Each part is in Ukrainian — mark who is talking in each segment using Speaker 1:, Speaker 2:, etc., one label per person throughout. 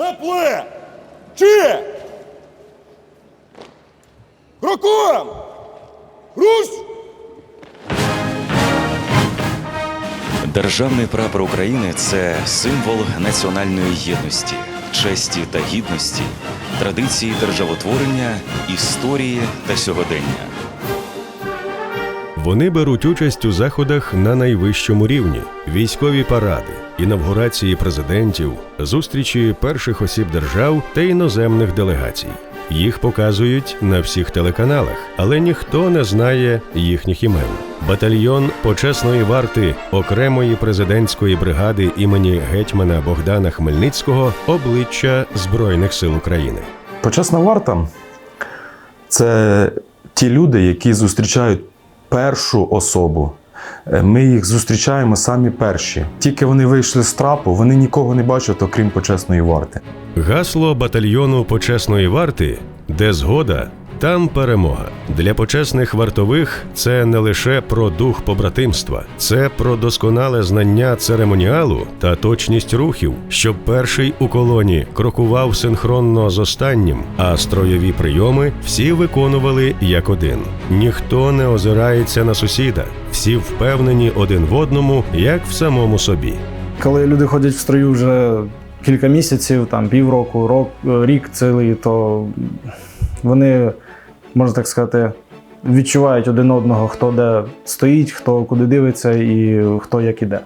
Speaker 1: На пле! Чи! Крокуєм! Русь!
Speaker 2: Державний прапор України це символ національної єдності, честі та гідності, традиції державотворення, історії та сьогодення.
Speaker 3: Вони беруть участь у заходах на найвищому рівні: військові паради, інавгурації президентів, зустрічі перших осіб держав та іноземних делегацій. Їх показують на всіх телеканалах, але ніхто не знає їхніх імен. Батальйон почесної варти окремої президентської бригади імені гетьмана Богдана Хмельницького обличчя Збройних сил України.
Speaker 4: Почесна варта це ті люди, які зустрічають першу особу. Е, Ми їх зустрічаємо самі перші. Тільки вони вийшли з трапу, вони нікого не бачать, окрім почесної варти.
Speaker 3: Гасло батальйону почесної варти, де згода, там перемога. Для почесних вартових це не лише про дух побратимства, це про досконале знання церемоніалу та точність рухів, щоб перший у колоні крокував синхронно з останнім, а строєві прийоми всі виконували як один. Ніхто не озирається на сусіда, всі впевнені один в одному, як в самому собі.
Speaker 5: Коли люди ходять в строю вже кілька місяців, там півроку, рок, рік цілий, то вони, можна так сказати, відчувають один одного, хто де стоїть, хто куди дивиться і хто як іде.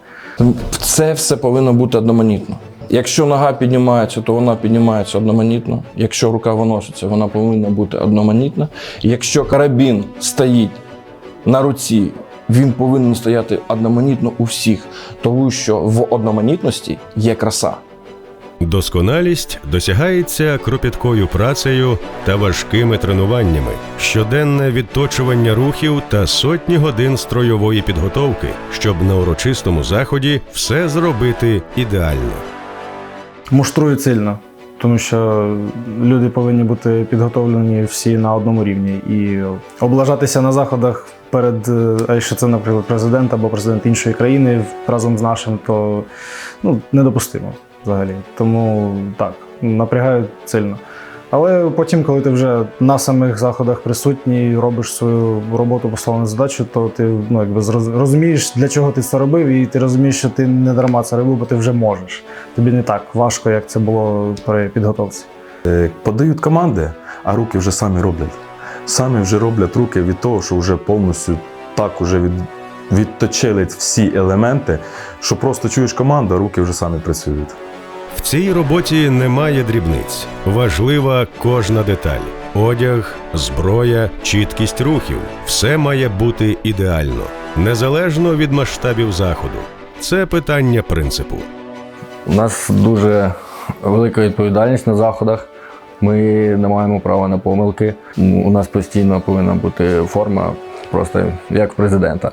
Speaker 6: Це все повинно бути одноманітно. Якщо нога піднімається, то вона піднімається одноманітно. Якщо рука виноситься, вона повинна бути одноманітна. Якщо карабін стоїть на руці, він повинен стояти одноманітно у всіх, тому що в одноманітності є краса.
Speaker 3: Досконалість досягається кропіткою працею та важкими тренуваннями, щоденне відточування рухів та сотні годин стройової підготовки, щоб на урочистому заході все зробити ідеально.
Speaker 5: Муштрують сильно, тому що люди повинні бути підготовлені всі на одному рівні. І облажатися на заходах перед, е, а якщо це, наприклад, президент або президент іншої країни разом з нашим, то ну, недопустимо взагалі. Тому так, напрягають сильно. Але потім, коли ти вже на самих заходах присутній, робиш свою роботу поставлену задачу, то ти ну, якби розумієш, для чого ти це робив, і ти розумієш, що ти не дарма це робив, бо ти вже можеш. Тобі не так важко, як це було при підготовці.
Speaker 4: Е, Подають команди, а руки вже самі роблять. Самі вже роблять руки від того, що вже повністю так уже від, відточили всі елементи, що просто чуєш команду, а руки вже самі працюють.
Speaker 3: В цій роботі немає дрібниць. Важлива кожна деталь: одяг, зброя, чіткість рухів. Все має бути ідеально, незалежно від масштабів заходу. Це питання принципу.
Speaker 7: У нас дуже велика відповідальність на заходах. Ми не маємо права на помилки. У нас постійно повинна бути форма, просто як президента.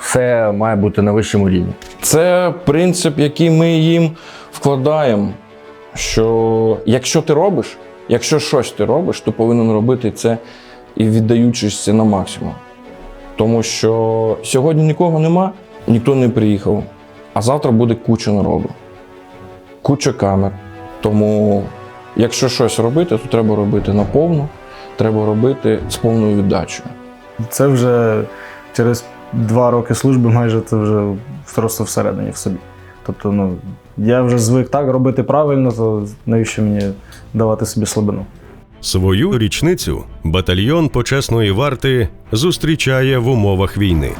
Speaker 7: Все має бути на вищому рівні.
Speaker 6: Це принцип, який ми їм вкладаємо. Що якщо ти робиш, якщо щось ти робиш, то повинен робити це і віддаючись на максимум. Тому що сьогодні нікого нема, ніхто не приїхав, а завтра буде куча народу, куча камер. Тому, якщо щось робити, то треба робити наповну, треба робити з повною віддачею.
Speaker 5: Це вже через два роки служби, майже це вже просто всередині в собі. Тобто, ну, я вже звик так робити правильно, то навіщо мені давати собі слабину?
Speaker 3: Свою річницю батальйон почесної варти зустрічає в умовах війни.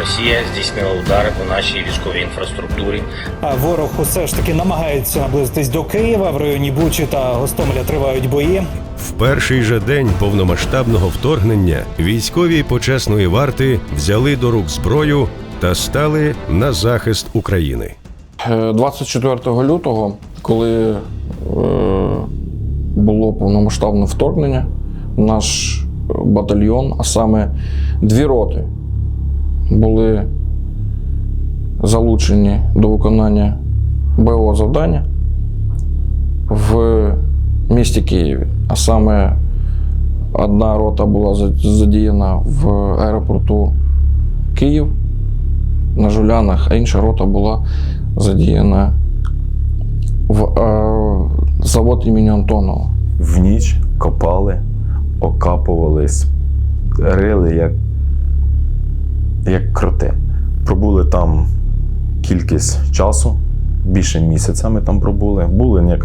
Speaker 8: Росія здійснила удари по нашій військовій інфраструктурі.
Speaker 9: А ворог усе ж таки намагається наблизитись до Києва. В районі Бучі та Гостомеля тривають бої.
Speaker 3: В перший же день повномасштабного вторгнення військові почесної варти взяли до рук зброю та стали на захист України.
Speaker 6: Е, 24 лютого, коли е, було повномасштабне вторгнення, наш батальйон, а саме дві роти, були залучені до виконання бойового завдання в місті Києві. А саме одна рота була задіяна в аеропорту Київ на Жулянах, а інша рота була задіяна в е, завод імені Антонова.
Speaker 4: В ніч копали, окапувались, рили як, як кроти. Пробули там кількість часу, більше місяця ми там пробули. Були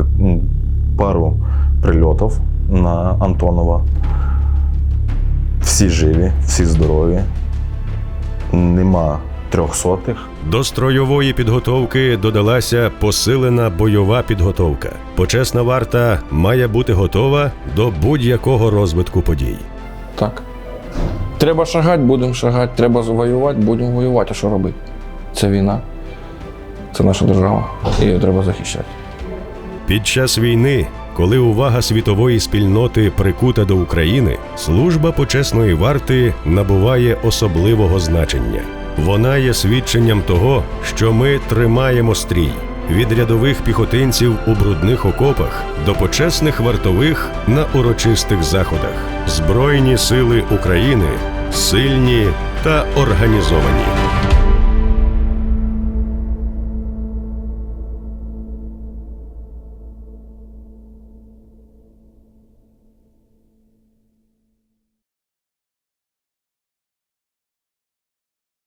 Speaker 4: пару прильотів на Антонова. Всі живі, всі здорові. Нема трьохсотих.
Speaker 3: До стройової підготовки додалася посилена бойова підготовка. Почесна варта має бути готова до будь-якого розвитку подій.
Speaker 6: Так. Треба шагати, будемо шагати. Треба воювати, будемо воювати. А що робити? Це війна. Це наша держава. І її треба захищати.
Speaker 3: Під час війни, коли увага світової спільноти прикута до України, служба почесної варти набуває особливого значення. Вона є свідченням того, що ми тримаємо стрій від рядових піхотинців у брудних окопах до почесних вартових на урочистих заходах. Збройні сили України сильні та організовані.